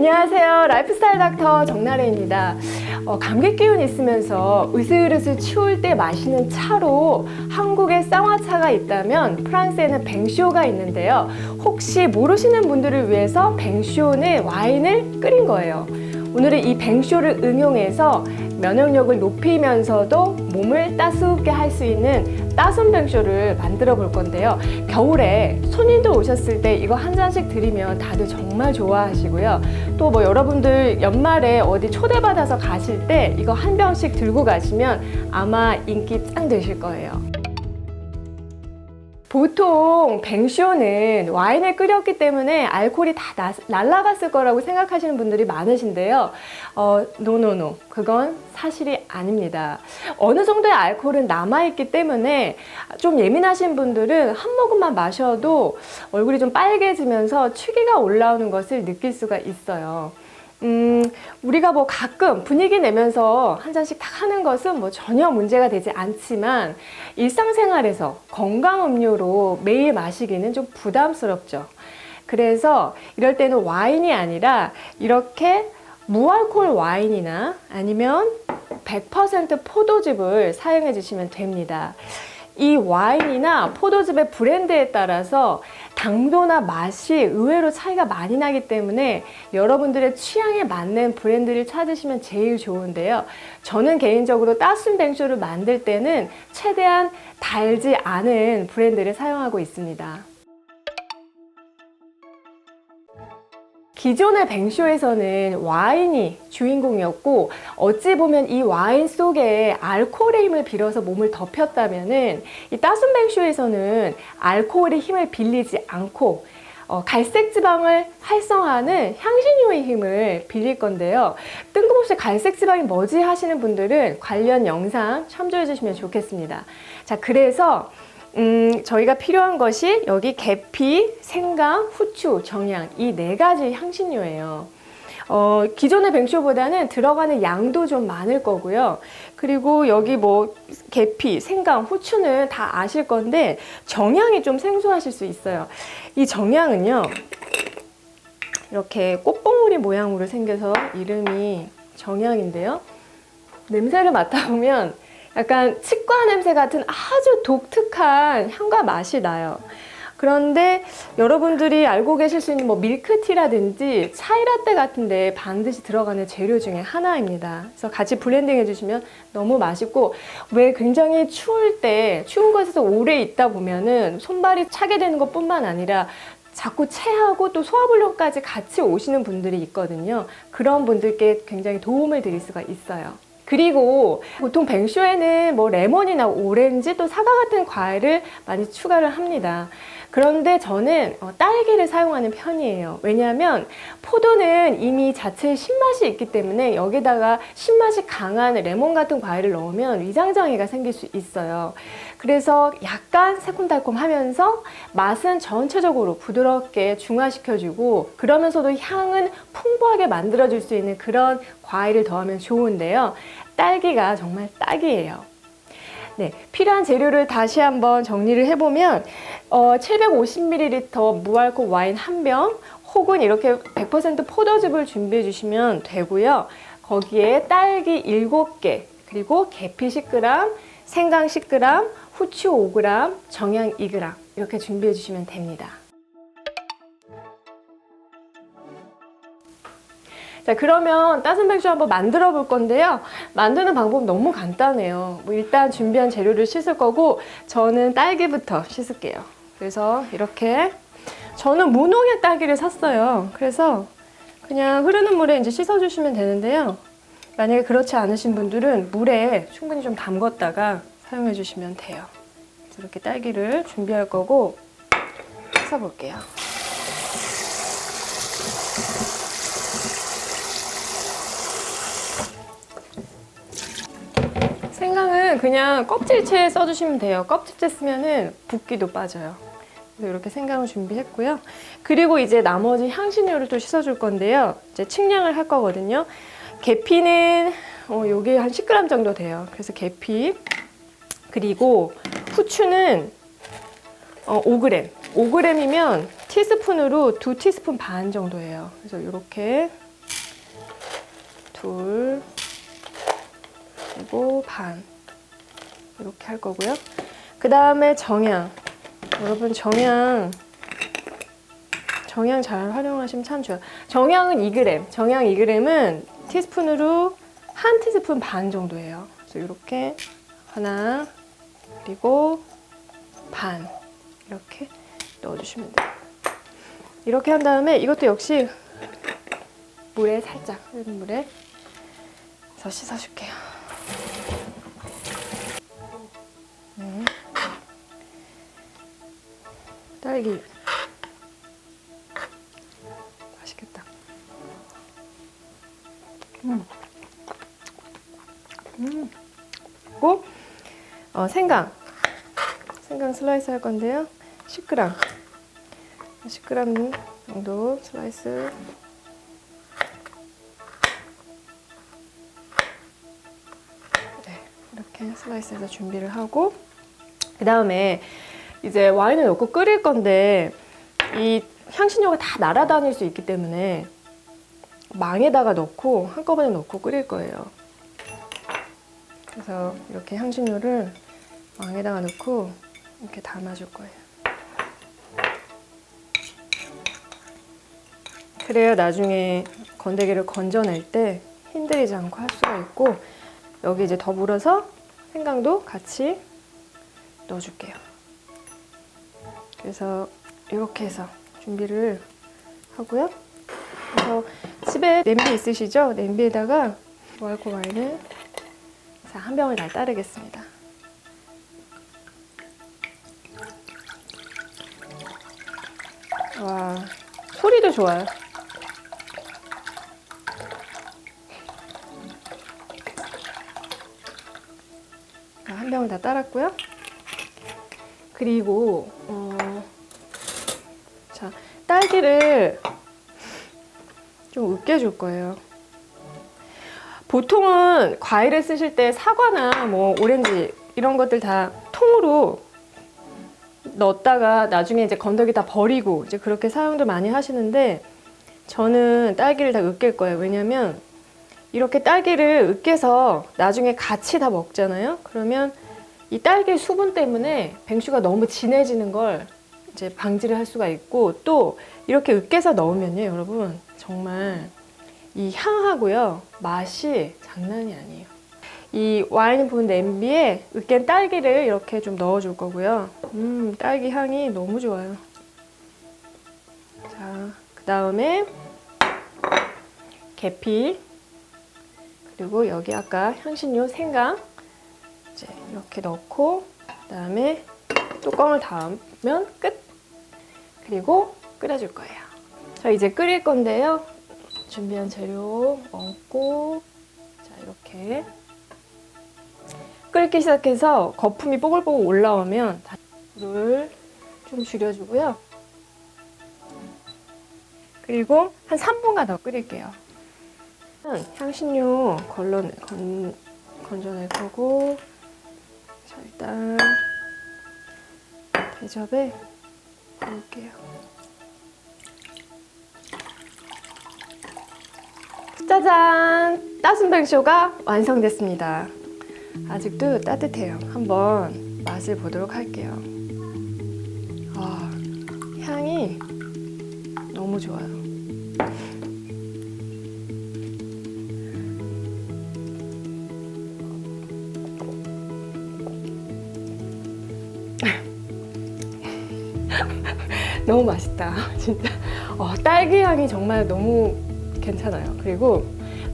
안녕하세요. 라이프스타일 닥터 정나래입니다. 어, 감기 기운 있으면서 으슬으슬 추울 때 마시는 차로 한국에 쌍화차가 있다면 프랑스에는 뱅쇼가 있는데요. 혹시 모르시는 분들을 위해서 뱅쇼는 와인을 끓인 거예요. 오늘은 이 뱅쇼를 응용해서 면역력을 높이면서도 몸을 따숩게 할 수 있는 따순 뱅쇼를 만들어 볼 건데요. 겨울에 손님들 오셨을 때 이거 한 잔씩 드리면 다들 정말 좋아하시고요. 또 뭐 여러분들 연말에 어디 초대받아서 가실 때 이거 한 병씩 들고 가시면 아마 인기 짱 되실 거예요. 보통 뱅쇼는 와인을 끓였기 때문에 알코올이 다 나- 날아갔을 거라고 생각하시는 분들이 많으신데요. 어, 노노노. 그건 사실이 아닙니다. 어느 정도의 알코올은 남아있기 때문에 좀 예민하신 분들은 한 모금만 마셔도 얼굴이 좀 빨개지면서 취기가 올라오는 것을 느낄 수가 있어요. 음, 우리가 뭐 가끔 분위기 내면서 한 잔씩 딱 하는 것은 뭐 전혀 문제가 되지 않지만 일상생활에서 건강 음료로 매일 마시기는 좀 부담스럽죠. 그래서 이럴 때는 와인이 아니라 이렇게 무알콜 와인이나 아니면 100% 포도즙을 사용해 주시면 됩니다. 이 와인이나 포도즙의 브랜드에 따라서 당도나 맛이 의외로 차이가 많이 나기 때문에 여러분들의 취향에 맞는 브랜드를 찾으시면 제일 좋은데요. 저는 개인적으로 따순 뱅쇼를 만들 때는 최대한 달지 않은 브랜드를 사용하고 있습니다. 기존의 뱅쇼에서는 와인이 주인공이었고 어찌 보면 이 와인 속에 알코올의 힘을 빌어서 몸을 덮였다면은 이 따순 뱅쇼에서는 알코올의 힘을 빌리지 않고 어, 갈색 지방을 활성화하는 향신료의 힘을 빌릴 건데요. 뜬금없이 갈색 지방이 뭐지 하시는 분들은 관련 영상 참조해 주시면 좋겠습니다. 자, 그래서 음, 저희가 필요한 것이 여기 계피, 생강, 후추, 정향 이 네 가지 향신료예요. 어, 기존의 뱅쇼보다는 들어가는 양도 좀 많을 거고요. 그리고 여기 뭐 계피, 생강, 후추는 다 아실 건데 정향이 좀 생소하실 수 있어요. 이 정향은요. 이렇게 꽃봉오리 모양으로 생겨서 이름이 정향인데요. 냄새를 맡아보면 약간 치과 냄새 같은 아주 독특한 향과 맛이 나요. 그런데 여러분들이 알고 계실 수 있는 뭐 밀크티라든지 차이라떼 같은데 반드시 들어가는 재료 중에 하나입니다. 그래서 같이 블렌딩 해주시면 너무 맛있고 왜 굉장히 추울 때 추운 곳에서 오래 있다 보면은 손발이 차게 되는 것뿐만 아니라 자꾸 체하고 또 소화불량까지 같이 오시는 분들이 있거든요. 그런 분들께 굉장히 도움을 드릴 수가 있어요. 그리고 보통 뱅쇼에는 뭐 레몬이나 오렌지 또 사과 같은 과일을 많이 추가를 합니다. 그런데 저는 어, 딸기를 사용하는 편이에요. 왜냐하면 포도는 이미 자체에 신맛이 있기 때문에 여기다가 신맛이 강한 레몬 같은 과일을 넣으면 위장장애가 생길 수 있어요. 그래서 약간 새콤달콤하면서 맛은 전체적으로 부드럽게 중화시켜주고 그러면서도 향은 풍부하게 만들어줄 수 있는 그런 과일을 더하면 좋은데요. 딸기가 정말 딱이에요. 네, 필요한 재료를 다시 한번 정리를 해보면 어, 750ml 무알콜 와인 한 병 혹은 이렇게 100% 포도즙을 준비해 주시면 되고요. 거기에 딸기 7개 그리고 계피 10g, 생강 10g, 후추 5g, 정향 2g 이렇게 준비해 주시면 됩니다. 자, 그러면 따순 백주 한번 만들어 볼 건데요. 만드는 방법 너무 간단해요. 뭐 일단 준비한 재료를 씻을 거고, 저는 딸기부터 씻을게요. 그래서 이렇게, 저는 무농약 딸기를 샀어요. 그래서 그냥 흐르는 물에 이제 씻어주시면 되는데요. 만약에 그렇지 않으신 분들은 물에 충분히 좀 담궜다가 사용해 주시면 돼요. 이렇게 딸기를 준비할 거고, 씻어볼게요. 생강은 그냥 껍질채 써주시면 돼요. 껍질채 쓰면은 붓기도 빠져요. 이렇게 생강을 준비했고요. 그리고 이제 나머지 향신료를 또 씻어줄 건데요. 이제 측량을 할 거거든요. 계피는 어, 요게 한 10g 정도 돼요. 그래서 계피 그리고 후추는 어, 5g. 5g이면 티스푼으로 두 티스푼 반 정도예요. 그래서 이렇게 둘, 그리고 반. 이렇게 할 거고요. 그 다음에 정향. 여러분, 정향. 정향 잘 활용하시면 참 좋아요. 정향은 2g. 정향 2g은 티스푼으로 한 티스푼 반 정도예요. 그래서 이렇게 하나, 그리고 반. 이렇게 넣어주시면 돼요. 이렇게 한 다음에 이것도 역시 물에 살짝 흐른 물에 서 씻어줄게요. 딸기 맛있겠다. 음. 음. 그리고 어, 생강 생강 슬라이스 할 건데요. 10g 10g 정도 슬라이스 네, 이렇게 슬라이스해서 준비를 하고 그 다음에 이제 와인을 넣고 끓일 건데 이 향신료가 다 날아다닐 수 있기 때문에 망에다가 넣고 한꺼번에 넣고 끓일 거예요. 그래서 이렇게 향신료를 망에다가 넣고 이렇게 담아줄 거예요. 그래야 나중에 건더기를 건져낼 때 힘들이지 않고 할 수가 있고 여기 이제 더불어서 생강도 같이 넣어줄게요. 그래서 이렇게 해서 준비를 하고요. 그래서 집에 냄비 있으시죠? 냄비에다가 무알콜 와인을 자, 한 병을 다 따르겠습니다. 와, 소리도 좋아요. 자, 한 병을 다 따랐고요. 그리고 어, 자 딸기를 좀 으깨줄 거예요. 보통은 과일을 쓰실 때 사과나 뭐 오렌지 이런 것들 다 통으로 넣었다가 나중에 이제 건더기 다 버리고 이제 그렇게 사용도 많이 하시는데 저는 딸기를 다 으깰 거예요. 왜냐면 이렇게 딸기를 으깨서 나중에 같이 다 먹잖아요. 그러면 이 딸기 수분 때문에 백슈가 너무 진해지는 걸 이제 방지를 할 수가 있고 또 이렇게 으깨서 넣으면요, 여러분 정말 이 향하고요 맛이 장난이 아니에요. 이 와인 본 냄비에 으깬 딸기를 이렇게 좀 넣어 줄 거고요. 음, 딸기 향이 너무 좋아요. 자, 그 다음에 계피 그리고 여기 아까 향신료 생강 이제 이렇게 넣고 그 다음에 뚜껑을 닫으면 끝. 그리고 끓여줄 거예요. 자 이제 끓일 건데요. 준비한 재료 얹고 자 이렇게 끓기 시작해서 거품이 뽀글뽀글 올라오면 다 불을 좀 줄여주고요. 그리고 한 3분간 더 끓일게요. 향신료 걸러 건, 건져낼 거고 자 일단 대접에 넣을게요. 짜잔! 따순백쇼가 완성됐습니다. 아직도 따뜻해요. 한번 맛을 보도록 할게요. 아, 향이 너무 좋아요. 너무 맛있다. 진짜. 어, 딸기 향이 정말 너무 괜찮아요. 그리고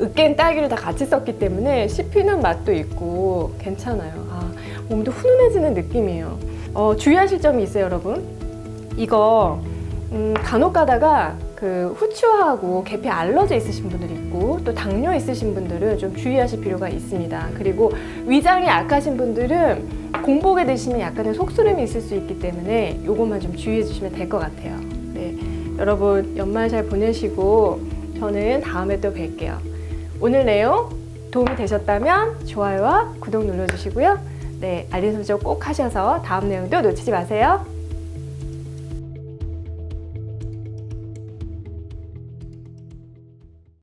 으깬 딸기를 다 같이 썼기 때문에 씹히는 맛도 있고 괜찮아요. 아, 몸도 훈훈해지는 느낌이에요. 어, 주의하실 점이 있어요, 여러분. 이거 음, 간혹 가다가 그 후추하고 계피 알러지 있으신 분들이 있고 또 당뇨 있으신 분들은 좀 주의하실 필요가 있습니다. 그리고 위장이 약하신 분들은 공복에 드시면 약간의 속쓰림이 있을 수 있기 때문에 이것만 좀 주의해 주시면 될 것 같아요. 네, 여러분 연말 잘 보내시고 저는 다음에 또 뵐게요. 오늘 내용 도움이 되셨다면 좋아요와 구독 눌러주시고요. 네, 알림 설정 꼭 하셔서 다음 내용도 놓치지 마세요.